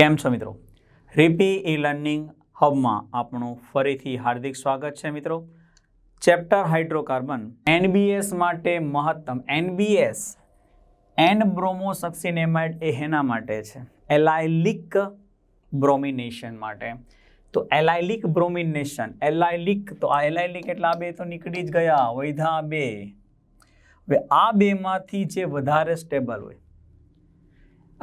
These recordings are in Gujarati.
કેમ છો મિત્રો? રીપી ઈ લર્નિંગ હબમાં આપણું ફરીથી હાર્દિક સ્વાગત છે મિત્રો. ચેપ્ટર હાઇડ્રોકાર્બન એનબીએસ માટે મહત્તમ, એનબીએસ, એન બ્રોમોસક્સિનેમાઇડ એ હેના માટે છે. એલાયલિક બ્રોમિનેશન માટે. તો એલાયલિક બ્રોમિનેશન, એલાયલિક તો આ એલાયલિક એટલે આ બે તો નીકળી જ ગયા, વૈધા બે. હવે આ બેમાંથી જે વધારે સ્ટેબલ હોય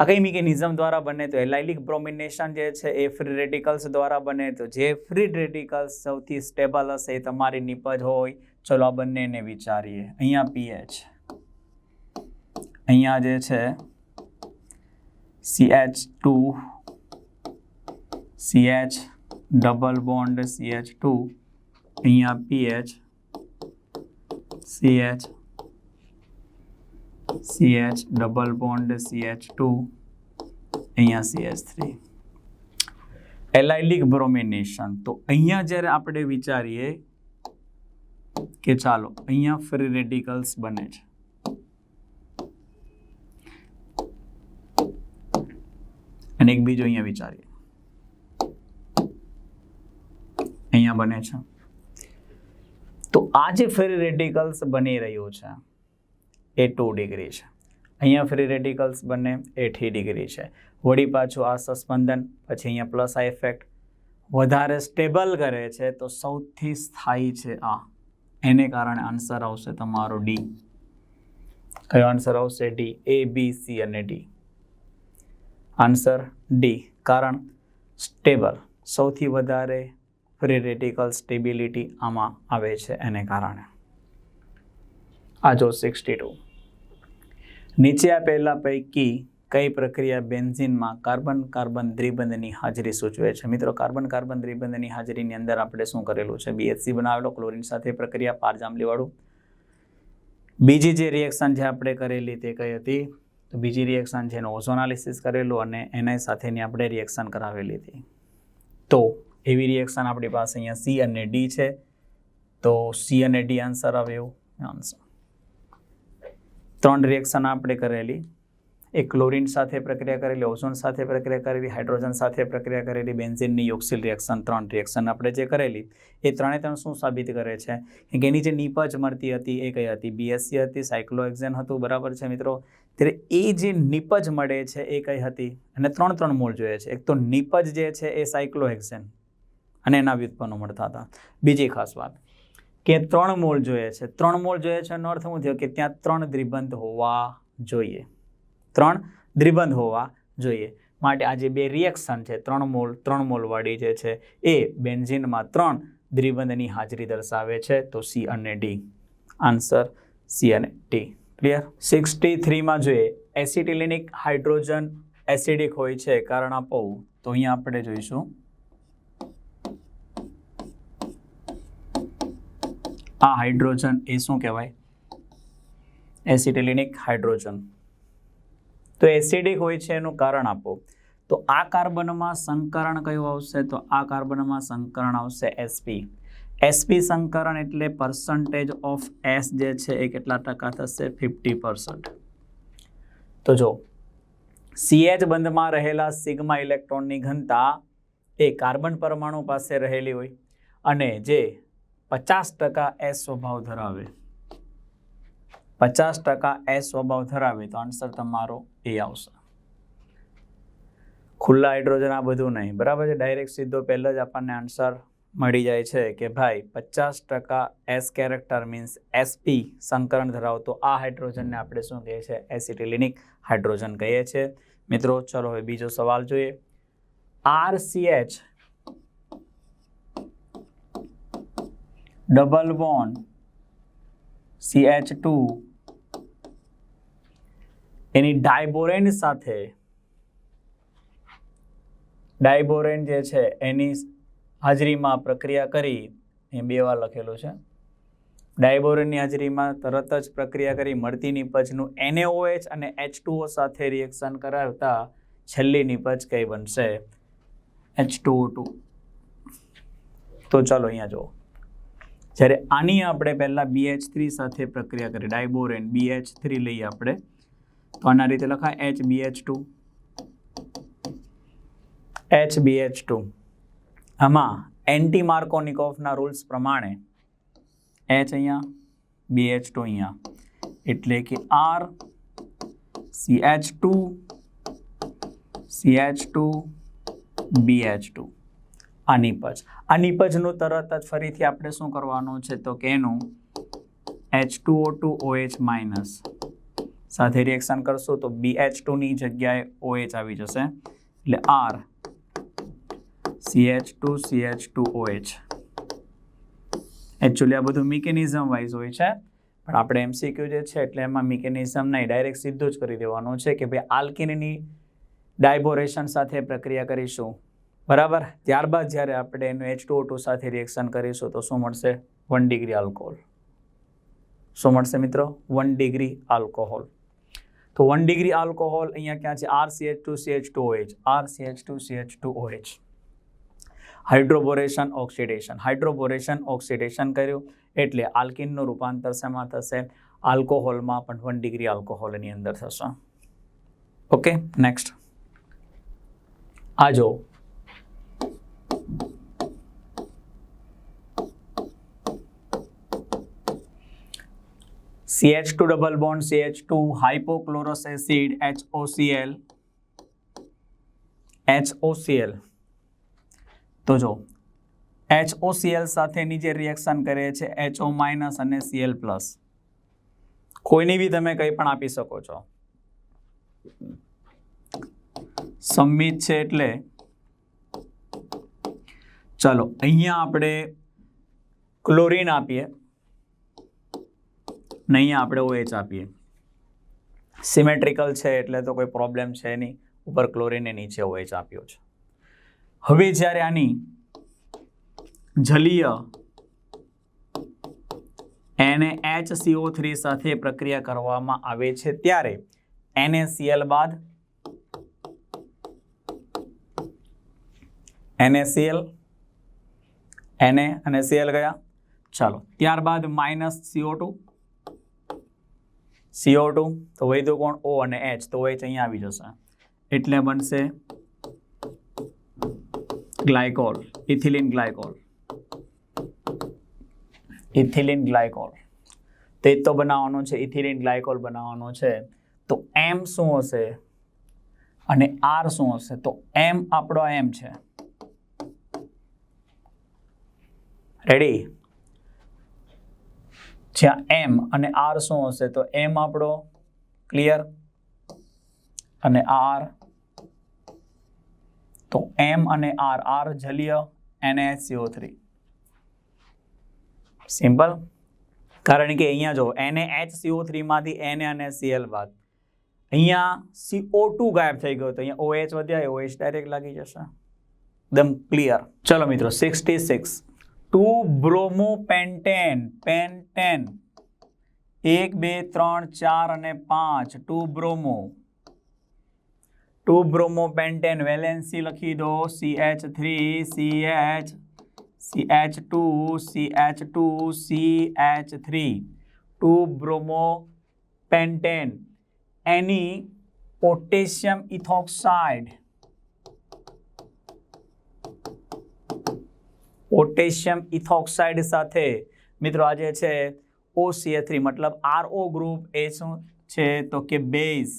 કઈ મિકેનિઝમ દ્વારા બને તો એલાઇલિક બ્રોમિનેશન જે છે એ ફ્રી રેડિકલ્સ દ્વારા બને તો જે ફ્રી રેડિકલ્સ સૌથી સ્ટેબલ હશે એ તમારી નિપજ હોય. ચલો આ બંનેને વિચારીએ. અહીંયા પીએચ. અહીંયા જે છે CH two, CH double bond CH two. અહીંયા PH CH CH double bond CH two. અહીંયા CH થ્રી એલાઇલિક બ્રોમિનેશન તો અહીંયા જ્યારે આપણે વિચારીએ કે ચાલો, અહીંયા ફ્રી રેડિકલ્સ બને છે. અને એક બીજો અહીંયા વિચારીએ. અહીંયા બને છે. તો આ જે ફ્રી રેડિકલ્સ બની રહ્યું છે, એ ટુ ડિગ્રી છે. અહીંયા ફ્રી રેડિકલ્સ બંને એઠી ડિગ્રી છે. વળી પાછું આ સસ્પંદન, પછી અહીંયા પ્લસ આ ઇફેક્ટ વધારે સ્ટેબલ કરે છે તો સૌથી સ્થાયી છે આ. એને કારણે આન્સર આવશે તમારો ડી કયો આન્સર આવશે? ડી એ બી સી અને ડી આન્સર ડી કારણ સ્ટેબલ સૌથી વધારે ફ્રી રેડિકલ સ્ટેબિલિટી આમાં આવે છે એને કારણે. આ જો સિક્સટી ટુ નીચે આપેલા પૈકી કઈ પ્રક્રિયા બેન્ઝિનમાં કાર્બન કાર્બન દ્વિબંધની હાજરી સૂચવે છે? મિત્રો, કાર્બન કાર્બન દ્વિબંધની હાજરીની અંદર આપણે શું કરેલું છે? બીએચસી બનાવેલો, ક્લોરીન સાથે પ્રક્રિયા પારજાંબલીવાળું બીજી જે રિએક્શન જે આપણે કરેલી તે કઈ હતી? તો બીજી રિએક્શન છે એનું ઓઝોનાલિસિસ કરેલું અને એના સાથેની આપણે રિએક્શન કરાવેલી હતી. તો એવી રિએક્શન આપણી પાસે અહીંયા સી અને ડી છે. તો સી અને ડી આન્સર આવ્યું આન્સર ત્રણ રિએક્શન આપણે કરેલી. એક ક્લોરિન સાથે પ્રક્રિયા કરેલી ઓઝોન સાથે પ્રક્રિયા કરેલી હાઇડ્રોજન સાથે પ્રક્રિયા કરેલી બેન્ઝિનની યોક્સિલ રિએક્શન ત્રણ રિએક્શન આપણે જે કરેલી, એ ત્રણે ત્રણ શું સાબિત કરે છે? કે એની જે નીપજ મળતી હતી એ કઈ હતી? બીએસસી હતી સાયક્લોએક્ઝેન હતું, બરાબર છે મિત્રો? ત્યારે એ જે નીપજ મળે છે એ કઈ હતી? અને ત્રણ ત્રણ મૂળ જોઈએ છે. એક તો નીપજ જે છે એ સાયક્લોએક્ઝેન અને એના વ્યુત્પન્નો મળતા હતા. બીજી ખાસ વાત. કે ત્રણ મોલ જોઈએ છે. ત્રણ મોલ જોઈએ છે એનો અર્થ શું થયો? કે ત્યાં ત્રણ દ્વિબંધ હોવા જોઈએ. ત્રણ દ્રિબંધ હોવા જોઈએ. માટે આ જે બે રિએક્શન છે. ત્રણ મોલ, ત્રણ મોલવાળી જે છે એ બેન્ઝિનમાં ત્રણ દ્વિબંધની હાજરી દર્શાવે છે. તો સી અને ડી આન્સર સી અને ડી ક્લિયર સિક્સટી થ્રીમાં જોઈએ. એસિટિલિનિક હાઇડ્રોજન એસિડિક હોય છે. કારણ આપો. તો અહીંયા આપણે જોઈશું. આ હાઇડ્રોજન એ શું કહેવાય? એસિટિલિનિક હાઇડ્રોજન. તો એસિડિક હોય છે એનું કારણ આપો. તો આ કાર્બનમાં સંકરણ કયું આવશે? તો આ કાર્બનમાં સંકરણ આવશે એસપી એસપી સંકરણ એટલે પર્સન્ટેજ ઓફ એસ જે છે એ કેટલા ટકા થશે? ફિફ્ટી પર્સન્ટ તો જો સીએચ બંધમાં રહેલા સિગ્મા ઇલેક્ટ્રોનની ઘનતા એ કાર્બન પરમાણુ પાસે રહેલી હોય. અને જે પચાસ ટકા એસ સ્વભાવ ધરાવે. પચાસ ટકા એસ સ્વભાવ ધરાવે તો આન્સર તમારો એ આવશે. ખુલ્લા હાઇડ્રોજન આ બધું નહીં, બરાબર છે? ડાયરેક્ટ સીધો પહેલો જ આપણને આન્સર મળી જાય છે કે ભાઈ, પચાસ ટકા એસ કેરેક્ટર મીન્સ એસપી સંકરણ ધરાવતો. આ હાઇડ્રોજનને આપણે શું કહીએ છીએ? એસિટિલિનિક હાઇડ્રોજન કહીએ છીએ. મિત્રો, ચલો હવે બીજો સવાલ જોઈએ. R double bond H two એની ડાયબોરેન સાથે ડાયબોરેન જે છે, એની હાજરીમાં પ્રક્રિયા કરી, એ બે વાર લખેલું છે. ડાયબોરેનની હાજરીમાં તરત જ પ્રક્રિયા કરી, મળતી નિપજનું એનએઓએચ અને H2O સાથે રિએક્શન કરાવતા છેલ્લી નિપજ કઈ બનશે? H2O2 તો ચાલો અહીંયા જુઓ. જ્યારે આની આપણે પહેલાં બીએચ થ્રી સાથે પ્રક્રિયા કરી, ડાયબોરેન બીએચ થ્રી લઈએ આપણે, તો આના રીતે લખાય H BH two H B H two આમાં એન્ટી માર્કોનિકોફના રૂલ્સ પ્રમાણે એચ અહીંયા બી એચ ટુ અહીંયા. એટલે કે R C H two C H two B H two આ નિપજ આ નિપજનું તરત જ ફરીથી આપણે શું કરવાનું છે તો કે એનું H two O two O H minus સાથે રિએક્શન કરશું તો બી એચ ટુની જગ્યાએ ઓ એચ આવી જશે. એટલે R C H two C H two O H actually આ બધું મિકેનિઝમ વાઇઝ હોય છે. પણ આપણે એમસીક્યુ જે છે એટલે એમાં મિકેનિઝમ નહીં ડાયરેક્ટ સીધું જ કરી દેવાનું છે કે ભાઈ આલ્કિનની ડાયબોરેશન સાથે પ્રક્રિયા કરીશું. બરાબર? ત્યારબાદ જ્યારે આપણે એનું એચ ટુ સાથે રિએક્શન કરીશું તો શું મળશે? વન ડિગ્રી આલ્કોહોલ શું મળશે મિત્રો? વન ડિગ્રી આલ્કોહોલ તો વન ડિગ્રી આલ્કોહોલ અહીંયા ક્યાં છે? R C H two C H two OH R C H two C H two OH hydroboration oxidation hydroboration oxidation કર્યું એટલે આલ્કિનનું રૂપાંતર શેમાં થશે? આલ્કોહોલમાં પણ વન ડિગ્રી આલ્કોહોલની અંદર થશે. ઓકે નેક્સ્ટ આ જો CH2 double bond CH2 hypochlorous acid HOCl HOCl તો જો HOCl સાથેની જે રિએક્શન કરે છે HO માઇનસ અને Cl પ્લસ કોઈની બી તમે કંઈ પણ આપી શકો છો. સંમિત છે એટલે, ચલો, અહીંયા આપણે ક્લોરીન આપીએ. ને અહીંયા આપણે ઓએચ આપીએ. સિમેટ્રિકલ છે એટલે તો કોઈ પ્રોબ્લેમ છે નહીં. ઉપર ક્લોરીને નીચે ઓએચ આપ્યો છે. હવે જ્યારે આની જલીય એને એચ સીઓ થ્રી સાથે પ્રક્રિયા કરવામાં આવે છે ત્યારે NaCl બાદ એનએસીએલ એને અને સીએલ ગયા. ચાલો, ત્યારબાદ minus CO two CO two તો વૈધું કોણ? ઓ અને એચ તો એચ અહીંયા આવી જશે. એટલે બનશે glycol, ethylene glycol. Ethylene glycol. તે તો બનાવવાનો છે, ઇથિલિન ગ્લાયકોલ બનાવવાનો છે. તો એમ શું હશે? અને આર શું હશે? તો એમ આપણો એમ છે. રેડી જ્યાં એમ અને આર શું હશે તો એમ આપણો ક્લિયર? અને આર તો એમ અને આર આર જલીય એનએચસીઓ થ્રી. સિમ્પલ કારણ કે અહીંયા જો NaHCO3 થ્રીમાંથી એને અને સીએલ બાદ. અહીંયા સીઓ ટુ ગાયબ થઈ ગયો તો અહીંયા ઓએચ વધ્યા ઓએચ ડાયરેક્ટ લાગી જશે. એકદમ ક્લિયર ચલો મિત્રો sixty six two bromo pentane pentane એક બે ત્રણ ચાર અને પાંચ two bromo two bromo pentane valency લખી દો C H three C H C H two C H two C H three two bromo pentane એની પોટેશિયમ ઇથોક્સાઇડ પોટેશિયમ ઇથોક્સાઇડ સાથે. મિત્રો, આજે છે ઓસીએ થ્રી મતલબ આરઓ ગ્રુપ એ શું છે? તો કે બેઝ.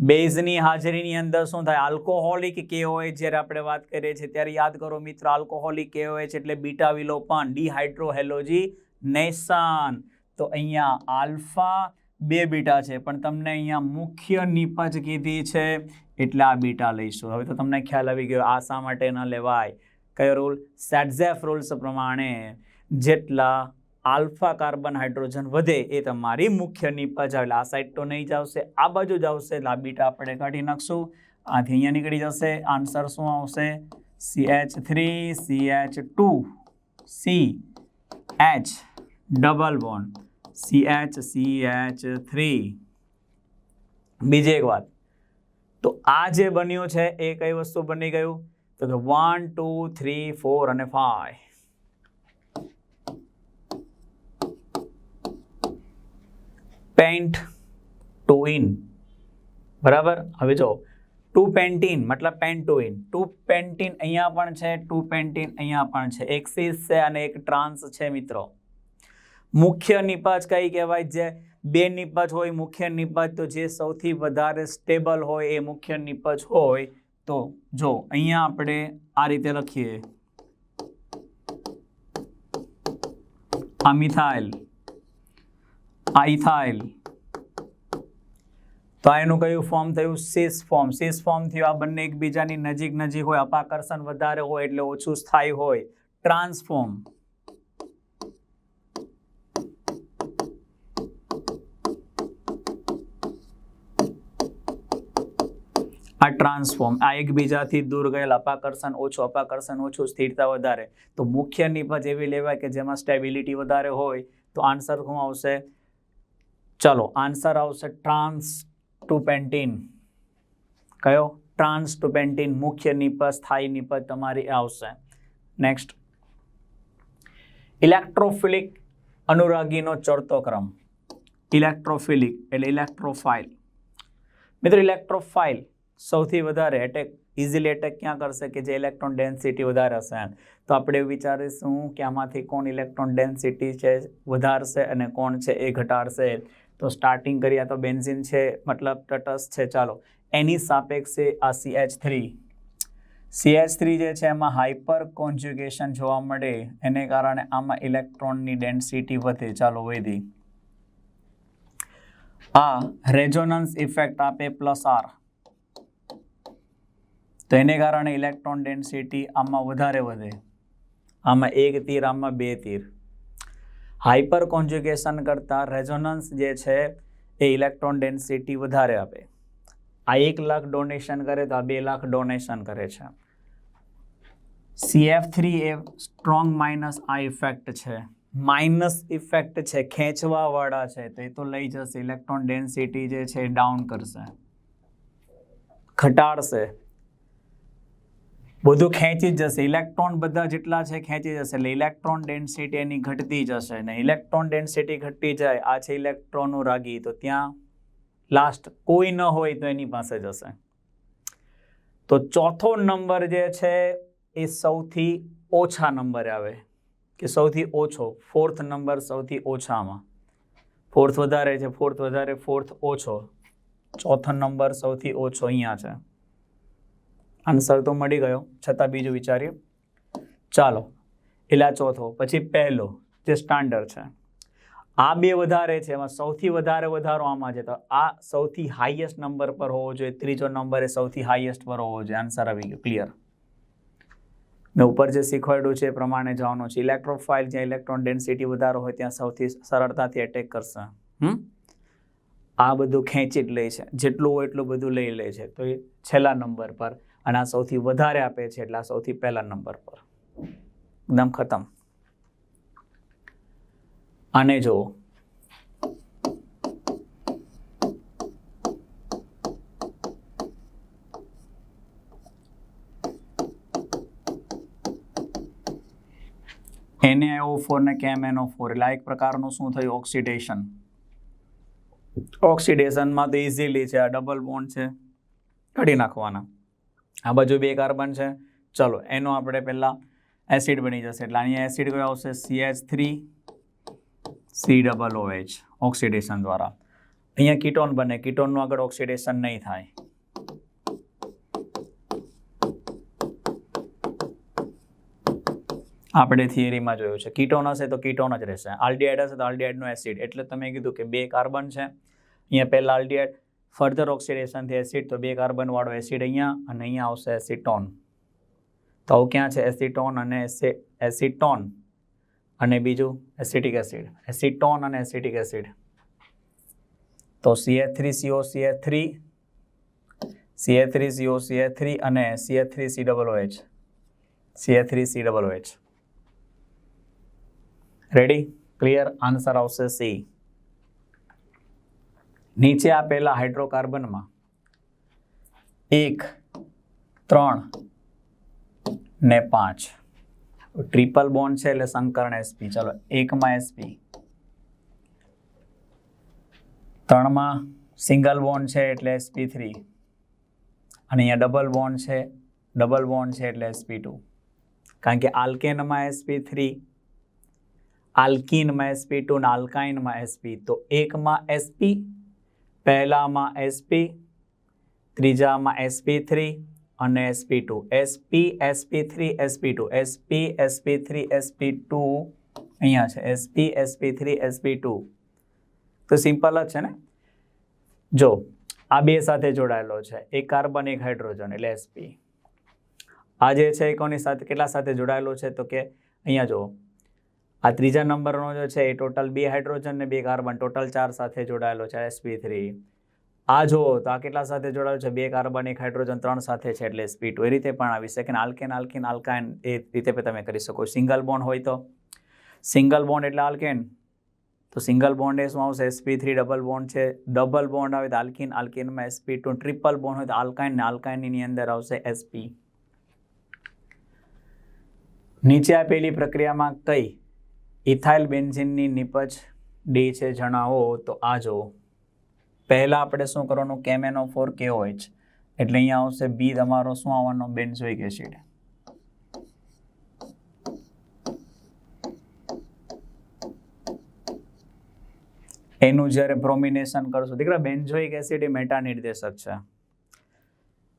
બેઝની હાજરીની અંદર શું થાય? આલ્કોહોલિક કેઓએચ જ્યારે આપણે વાત કરીએ છીએ, ત્યારે યાદ કરો મિત્રો, આલ્કોહોલિક કેઓએચ એટલે બીટા વિલોપન, ડિહાઇડ્રોહેલોજી નેશન તો અહીંયા આલ્ફા બે બીટા છે, પણ તમને અહીંયા મુખ્ય નિપજ કીધી છે એટલે આ બીટા લઈશું. હવે તો તમને ખ્યાલ આવી ગયો, આ શા માટે ન લેવાય? કયો રૂલ સેટઝેફ રૂલ્સ પ્રમાણે જેટલા આલ્ફા કાર્બન હાઇડ્રોજન વધે એ તમારી મુખ્ય નિપજ એટલે આ સાઈડ તો નહીં જ આવશે, આ બાજુ જ આવશે. એટલે આ બીટા આપણે કાઢી નાખશું. આથી અહીંયા નીકળી જશે. આન્સર શું આવશે? C H three C H two C H double bond C H C H three બીજી એક વાત. તો આ જે બન્યું છે, એ કઈ વસ્તુ બની ગયું? તો કે વન ટુ થ્રી ફોર અને ફાઈવ પેન્ટ ટુ ઇન બરાબર? હવે જો ટુ પેન્ટીન મતલબ પેન્ટોઇન ટુ પેન્ટીન અહીંયા પણ છે ટુ પેન્ટીન અહીંયા પણ છે. એક સીસ છે અને એક ટ્રાન્સ છે, મિત્રો. મુખ્ય નિપજ કઈ કહેવાય? જે બે નિપજ હોય, મુખ્ય નિપજ તો જે સૌથી વધારે સ્ટેબલ હોય એ મુખ્ય નિપજ હોય તો જો, અહીંયા આપણે આ રીતે લખીએ. આ મિથાઇલ આ તો આ એનું કયું ફોર્મ થયું? સીસ ફોર્મ સીસ ફોર્મ થયું, આ બંને એકબીજાની નજીક નજીક હોય, અપાકર્ષણ વધારે હોય એટલે ઓછું સ્થાયી હોય. ટ્રાન્સફોર્મ આ ટ્રાન્સફોર્મ, આ એકબીજાથી દૂર ગયેલ, અપાકર્ષણ ઓછું અપાકર્ષણ ઓછું, સ્થિરતા વધારે. તો મુખ્ય નિપજ એવી લેવાય કે જેમાં સ્ટેબિલિટી વધારે હોય, તો આન્સર શું આવશે? ચલો આન્સર આવશે ટ્રાન્સ ટુ પેન્ટીન કયો? ટ્રાન્સ ટુ પેન્ટીન મુખ્ય નિપજ, સ્થાયી નિપજ તમારી આવશે. નેક્સ્ટ ઇલેક્ટ્રોફિલિક અનુરાગીનો ચડતો ક્રમ. ઇલેક્ટ્રોફિલિક એટલે ઇલેક્ટ્રોફાઇલ. મિત્રો, ઇલેક્ટ્રોફાઇલ સૌથી વધારે એટેક ઇઝીલી એટેક ક્યાં કરશે કે જે ઇલેક્ટ્રોન ડેન્સિટી વધારે હશે તો આપણે વિચારીશું કે આમાંથી કોણ ઇલેક્ટ્રોન ડેન્સિટી છે વધારશે અને કોણ છે એ ઘટાડશે. તો સ્ટાર્ટિંગ કરીએ તો બેન્ઝિન છે, મતલબ તટસ્થ છે. ચાલો, એની સાપેક્ષે આ C H three CH three જે છે એમાં હાઇપર કોન્જ્યુગેશન જોવા મળે, એને કારણે આમાં ઇલેક્ટ્રોનની ડેન્સિટી વધે. ચાલો વધી આ રેઝોનન્સ ઇફેક્ટ આપે પ્લસ આર તો એને કારણે ઇલેક્ટ્રોન ડેન્સિટી આમાં વધારે વધે. આમાં એક તીર, આમાં બે તીર. હાઇપર કોન્જ્યુગેશન કરતાં રેઝોનન્સ જે છે એ ઇલેક્ટ્રોન ડેન્સિટી વધારે આપે. આ એક લાખ ડોનેશન કરે તો આ બે લાખ ડોનેશન કરે છે. સીએફ થ્રી એ સ્ટ્રોંગ માઇનસ આ ઇફેક્ટ છે. માઇનસ ઇફેક્ટ છે, ખેંચવાવાળા છે, તો એ તો લઈ જશે. ઇલેક્ટ્રોન ડેન્સિટી જે છે એ ડાઉન કરશે. ઘટાડશે. બધું ખેંચી જશે. ઇલેક્ટ્રોન બધા જેટલા છે ખેંચી જશે. એટલે ઇલેક્ટ્રોન ડેન્સિટી એની ઘટતી જશે ને ઇલેક્ટ્રોન ડેન્સિટી ઘટતી જાય, આ છે ઇલેક્ટ્રોનનું રાગી. તો ત્યાં લાસ્ટ કોઈ ન હોય તો એની પાસે જશે તો ચોથો નંબર જે છે એ સૌથી ઓછા નંબરે આવે. કે સૌથી ઓછો. ફોર્થ નંબર સૌથી ઓછામાં. ફોર્થ વધારે છે. ફોર્થ વધારે ફોર્થ ઓછો. ચોથો નંબર સૌથી ઓછો અહીંયા છે. આન્સર તો મળી ગયો, છતાં બીજું વિચારીએ. ચાલો એટલે ચોથો પછી પહેલો, જે સ્ટાન્ડર્ડ છે. આ બે વધારે છે, એમાં સૌથી વધારે વધારો આમાં છે, તો આ સૌથી હાઈએસ્ટ નંબર પર હોવો જોઈએ, ત્રીજો નંબર એ સૌથી હાઈએસ્ટ પર હોવો જોઈએ. આન્સર આવી ગયો ક્લિયર મેં ઉપર જે શીખવાડ્યું છે, એ પ્રમાણે જવાનું છે. ઇલેક્ટ્રોફાઇલ જ્યાં ઇલેક્ટ્રોન ડેન્સિટી વધારો હોય, ત્યાં સૌથી સરળતાથી એટેક કરશે. હમ? આ બધું ખેંચી જ લે છે. જેટલું હોય એટલું બધું લઈ લે છે. તો એ છેલ્લા નંબર પર. અને આ સૌથી વધારે આપે છે એટલે આ સૌથી પહેલા નંબર પર. એકદમ ખતમ. આને જુઓ. NaO4 ફોર ને કેમ એનો ફોર એટલે આ એક પ્રકારનું શું થયું? ઓક્સિડેશન ઓક્સિડેશનમાં તો ઇઝીલી છે, આ ડબલ બોન્ડ છે. કાઢી નાખવાના. આ બાજુ બે કાર્બન છે. ચલો, એનો આપણે પહેલાં એસિડ બની જશે. એટલે અહીંયા એસિડ કયો આવશે? C H three C double OH oxidation દ્વારા. અહીંયા કીટોન બને. કીટોનનું આગળ ઓક્સિડેશન નહીં થાય. આપણે થિયરીમાં જોયું છે. કીટોન હશે તો કીટોન જ રહેશે. આલ્ડીઆઇડ હશે તો આલ્ડિહાઇડનો એસિડ એટલે તમે કીધું કે બે કાર્બન છે. અહીંયા પહેલાં આલ્ડિહાઇડ ફર્ધર ઓક્સિડેશનથી એસિડ તો બે કાર્બનવાળો એસિડ અહીંયા અને અહીંયા આવશે એસિટોન. તો આવું ક્યાં છે? એસિટોન અને એસિટોન અને બીજું એસિટિક એસિડ. એસિટોન અને એસિટિક એસિડ. તો CH three CO CH three CH three CO CH three અને CH three C double H CH three C double H ready clear answer આવશે સી નીચે આપેલા હાઇડ્રોકાર્બનમાં એક, ત્રણ ને પાંચ. ટ્રિપલ બોન્ડ છે એટલે સંકરણ એસપી ચાલો, એકમાં એસપી ત્રણમાં સિંગલ બોન્ડ છે એટલે એસપી થ્રી. અને અહીંયા ડબલ બોન્ડ છે, ડબલ બોન્ડ છે એટલે એસપી ટુ. કારણ કે આલ્કેનમાં એસપી થ્રી, આલ્કીનમાં એસપી ટુ અને આલ્કાઇનમાં એસપી તો એકમાં એસપી પહેલામાં એસપી ત્રીજામાં એસપી થ્રી અને SP two SP SP three SP two SP SP three SP two અહીંયા છે. SP SP three SP two તો સિમ્પલ જ છે ને? જો, આ બે સાથે જોડાયેલો છે. એક કાર્બન, એક હાઇડ્રોજન, એટલે એસપી આ જે છે કોની સાથે, કેટલા સાથે જોડાયેલો છે? તો કે અહીંયા જો આ ત્રીજા નંબરનો જે છે એ ટોટલ બે હાઇડ્રોજન ને બે કાર્બન ટોટલ ચાર સાથે જોડાયેલો છે એસપી થ્રી આ જો તો આ કેટલા સાથે જોડાયેલો છે? બે કાર્બન, એક હાઇડ્રોજન, ત્રણ સાથે છે એટલે એસપી ટુ એ રીતે પણ આવી શકે આલ્કેન આલ્કેન, આલ્કાઇન એ રીતે પણ તમે કરી શકો. સિંગલ બોન્ડ હોય તો? સિંગલ બોન્ડ એટલે આલ્કેન. તો સિંગલ બોન્ડ એ શું આવશે? એસપી થ્રી ડબલ બોન્ડ છે. ડબલ બોન્ડ આવે તો આલ્કિન. આલ્કિનમાં એસપી ટુ ટ્રિપલ બોન્ડ હોય તો આલ્કાઇન ને આલ્કાઇનની અંદર આવશે એસપી નીચે આપેલી પ્રક્રિયામાં કઈ? ઇથાઇલ બેન્ઝિનની નિપજ ડી છે, જણાવો. તો આ જુઓ. પહેલાં આપણે શું કરવાનું? કેમેનો ફોર કેઓએચ એટલે અહીંયા આવશે બી તમારો શું આવવાનો? Benzoic acid. એનું જ્યારે પ્રોમિનેશન કરશું દીકરા બેન્ઝોઇક એસિડ એ મેટા નિર્દેશક છે.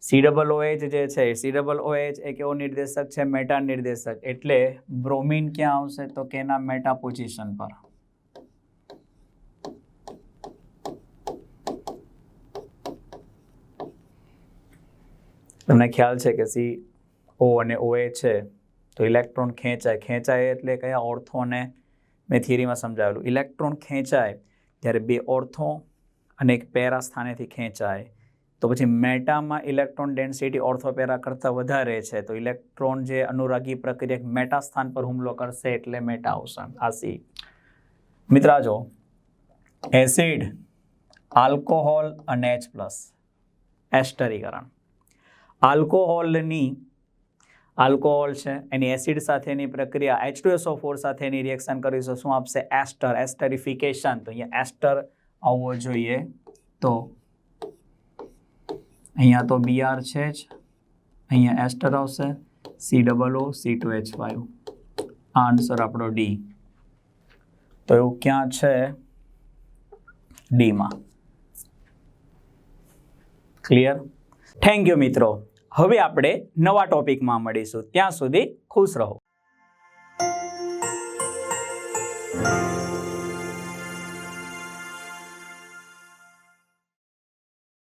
સી ડબલ ઓએચ જે છે સી ડબલ ઓએચ એક કેવો નિર્દેશક છે? મેટા નિર્દેશક. એટલે બ્રોમિન ક્યાં આવશે? તો કે એના મેટા પોઝિશન પર. તમને ખ્યાલ છે કે સી ઓ અને ઓ એ છે, તો ઇલેક્ટ્રોન ખેંચાય. ખેંચાય એટલે કયા ઓર્થોને મેં થિયરીમાં સમજાવેલું. ઇલેક્ટ્રોન ખેંચાય ત્યારે બે ઓર્થો અને એક પેરા સ્થાનેથી ખેંચાય. તો પછી મેટામાં ઇલેક્ટ્રોન ડેન્સિટી ઓર્થોપેરા કરતાં વધારે છે. તો ઇલેક્ટ્રોન જે અનુરાગી પ્રક્રિયા મેટા સ્થાન પર હુમલો કરશે એટલે મેટા આવશે. આ સી. મિત્રા જો એસિડ, આલ્કોહોલ અને એચ પ્લસ. એસ્ટરીકરણ. આલ્કોહોલની, આલ્કોહોલ છે, એની એસિડ સાથેની પ્રક્રિયા એચ ટુ એસો ફોર સાથેની રિએક્શન કરીશું શું આપશે? Ester, esterification. તો અહીંયા એસ્ટર આવવો જોઈએ. તો અહીંયા તો બીઆર છે જ. અહીંયા એસ્ટર આવશે. C double O C two H five આ આન્સર આપણો ડી તો એવું ક્યાં છે? ડીમાં ક્લિયર થેન્ક યુ મિત્રો. હવે આપણે નવા ટોપિકમાં મળીશું. ત્યાં સુધી ખુશ રહો.